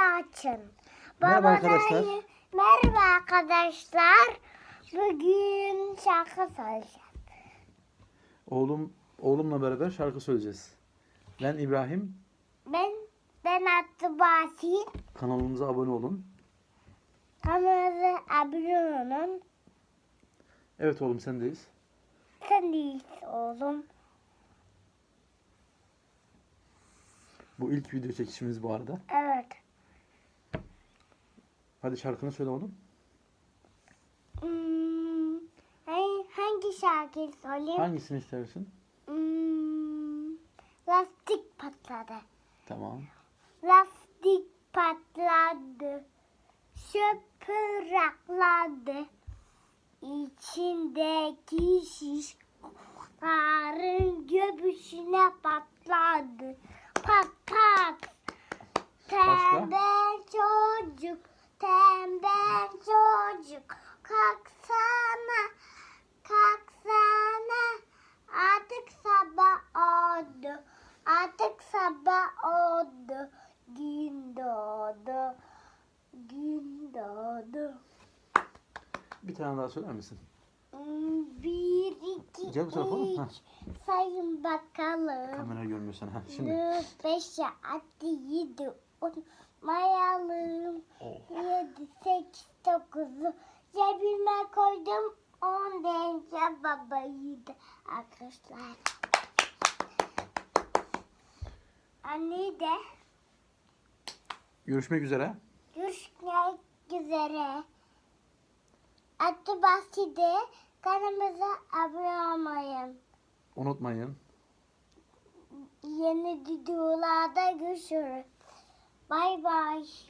açın. Merhaba Baba arkadaşlar. Merhaba arkadaşlar. Bugün şarkı söyleyeceğim. Oğlum oğlumla beraber şarkı söyleyeceğiz. Ben İbrahim. Ben ben Atlı Basit. Kanalımıza abone olun. Kanalımıza abone olun. Evet oğlum sendeyiz. Sen değilsin oğlum. Bu ilk video çekişimiz bu arada. Evet. Hadi şarkını söyle oğlum. Hmm, hangi, şarkıyı söyleyeyim? Hangisini istersin? Hmm, lastik patladı. Tamam. Lastik patladı. Şöpürakladı. İçindeki şiş karın göbüşüne patladı. Pat pat. Tembel çocuk. Kalksana, kalksana. Artık sabah oldu. Artık sabah oldu. Gün doğdu. Gün doğdu. Bir tane daha söyler misin? Hmm, Bir, iki, Gel bu tarafa ha. üç. Sayın bakalım. Kamera görmüyor seni. Ha, şimdi. Dört, beş, altı, yedi, on. Mayalım. Oh. Yedi, sekiz, dokuzu. Cebime koydum. On deyince babayı da arkadaşlar. Anne de Görüşmek üzere. görüşmek üzere. Atı bahçede kanalımıza abone olmayın. Unutmayın. Yeni videolarda görüşürüz. Bay bay.